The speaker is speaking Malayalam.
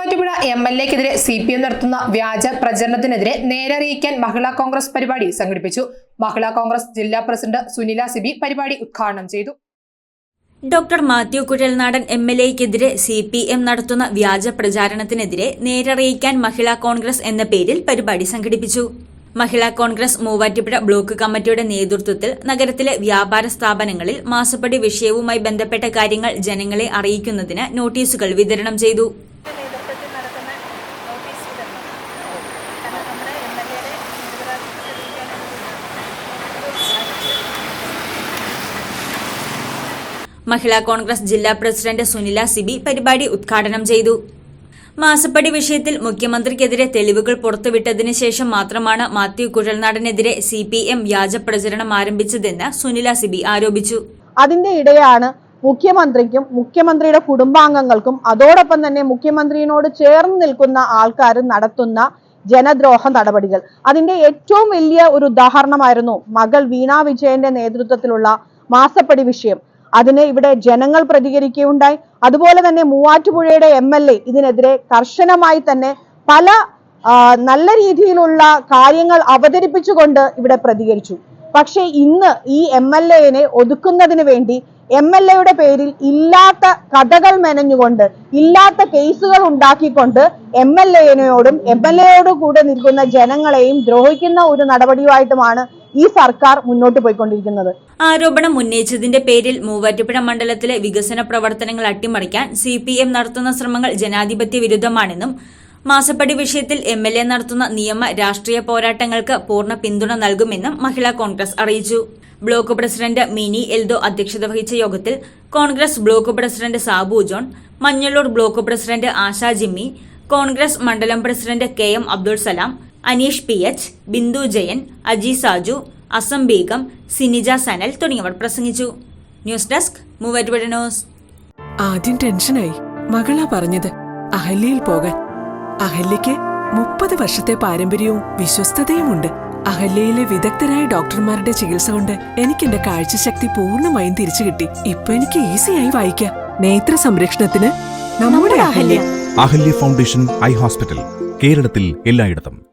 Muvattupuzha M L എക്കെതിരെ C P M നടത്തുന്ന വ്യാജ പ്രചരണത്തിനെതിരെ നേരറിയിക്കാൻ മഹിളാ കോൺഗ്രസ് പരിപാടി സംഘടിപ്പിച്ചു. മഹിളാ കോൺഗ്രസ് ജില്ലാ പ്രസിഡന്റ് സുനില സിബി പരിപാടി ഉദ്ഘാടനം ചെയ്തു. Doctor Mathew Kuzhalnadan M L എക്കെതിരെ C P M നടത്തുന്ന വ്യാജ പ്രചാരണത്തിനെതിരെ നേരറിയിക്കാൻ മഹിളാ കോൺഗ്രസ് എന്ന പേരിൽ പരിപാടി സംഘടിപ്പിച്ചു. മഹിളാ കോൺഗ്രസ് മൂവാറ്റുപുഴ ബ്ലോക്ക് കമ്മിറ്റിയുടെ നേതൃത്വത്തിൽ നഗരത്തിലെ വ്യാപാര സ്ഥാപനങ്ങളിൽ മാസപ്പടി വിഷയവുമായി ബന്ധപ്പെട്ട കാര്യങ്ങൾ ജനങ്ങളെ അറിയിക്കുന്നതിന് നോട്ടീസുകൾ വിതരണം ചെയ്തു നേതൃത്വത്തിൽ നടക്കുന്ന നോട്ടീസ് വിതരണം കാരണം നമ്മുടെ എം എൽ എയുടെ മഹിളാ കോൺഗ്രസ് ജില്ലാ പ്രസിഡന്റ് സുനില സിബി പരിപാടി ഉദ്ഘാടനം ചെയ്തു. മാസപ്പടി വിഷയത്തിൽ മുഖ്യമന്ത്രിക്കെതിരെ തെളിവുകൾ പുറത്തുവിട്ടതിനു ശേഷം മാത്രമാണ് മാത്യു കുഴൽനാടനെതിരെ സി പി എം വ്യാജ പ്രചരണം ആരംഭിച്ചതെന്ന് സുനില സിബി ആരോപിച്ചു. അതിന്റെ ഇടയാണ് മുഖ്യമന്ത്രിക്കും മുഖ്യമന്ത്രിയുടെ കുടുംബാംഗങ്ങൾക്കും അതോടൊപ്പം തന്നെ മുഖ്യമന്ത്രിയോട് ചേർന്ന് നിൽക്കുന്ന ആൾക്കാർ നടത്തുന്ന ജനദ്രോഹ നടപടികൾ. അതിന്റെ ഏറ്റവും വലിയ ഒരു ഉദാഹരണമായിരുന്നു മകൾ വീണാ വിജയന്റെ നേതൃത്വത്തിലുള്ള മാസപ്പടി വിഷയം. അതിന് ഇവിടെ ജനങ്ങൾ പ്രതികരിക്കുകയുണ്ടായി. അതുപോലെ തന്നെ മൂവാറ്റുപുഴയുടെ എം എൽ എ ഇതിനെതിരെ കർശനമായി തന്നെ പല നല്ല രീതിയിലുള്ള കാര്യങ്ങൾ അവതരിപ്പിച്ചുകൊണ്ട് ഇവിടെ പ്രതികരിച്ചു. പക്ഷേ ഇന്ന് ഈ എം എൽ എനെ ഒതുക്കുന്നതിന് വേണ്ടി എം എൽ എയുടെ പേരിൽ ഇല്ലാത്ത കഥകൾ മെനഞ്ഞുകൊണ്ട് ഇല്ലാത്ത കേസുകൾ ഉണ്ടാക്കിക്കൊണ്ട് എം എൽ എനോടും എം എൽ എയോടും കൂടെ നിൽക്കുന്ന ജനങ്ങളെയും ദ്രോഹിക്കുന്ന ഒരു നടപടിയുമായിട്ടുമാണ് ഈ സർക്കാർ മുന്നോട്ട് പോയിക്കൊണ്ടിരിക്കുന്നത്. ആരോപണം ഉന്നയിച്ചതിന്റെ പേരിൽ മൂവാറ്റുപുഴ മണ്ഡലത്തിലെ വികസന പ്രവർത്തനങ്ങൾ അട്ടിമറിക്കാൻ സി പി എം നടത്തുന്ന ശ്രമങ്ങൾ ജനാധിപത്യ വിരുദ്ധമാണെന്നും മാസപ്പടി വിഷയത്തിൽ എം എൽ എ നടത്തുന്ന നിയമ രാഷ്ട്രീയ പോരാട്ടങ്ങൾക്ക് പൂർണ പിന്തുണ നൽകുമെന്നും മഹിളാ കോൺഗ്രസ് അറിയിച്ചു. ബ്ലോക്ക് പ്രസിഡന്റ് മിനി എൽദോ അധ്യക്ഷത വഹിച്ച യോഗത്തിൽ Congress block president Sabu John Manjaloor block president Asha Jimmy Congress മണ്ഡലം president K M Abdul Salam Aneesh P H Bindu Jayan Aji Saju Asam Beegum Sinija Sanal തുടങ്ങിയവർ പ്രസംഗിച്ചു. News desk Muvattupuzha news. ആദ്യം ടെൻഷനായി മകളാ പറഞ്ഞത് അഹല്യയിൽ പോകാൻ. അഹല്യയ്ക്ക് മുപ്പത് വർഷത്തെ പാരമ്പര്യവും വിശ്വസ്തതയുമുണ്ട്. അഹല്യയിലെ വിദഗ്ധരായ ഡോക്ടർമാരുടെ ചികിത്സ കൊണ്ട് എനിക്ക് എന്റെ കാഴ്ചശക്തി പൂർണമായും തിരിച്ചു കിട്ടി. ഇപ്പൊ എനിക്ക് ഈസിയായി വായിക്കാം. നേത്ര സംരക്ഷണത്തിന് നമ്മുടെ Ahalya. Ahalya foundation eye hospital കേരളത്തിൽ എല്ലായിടത്തും.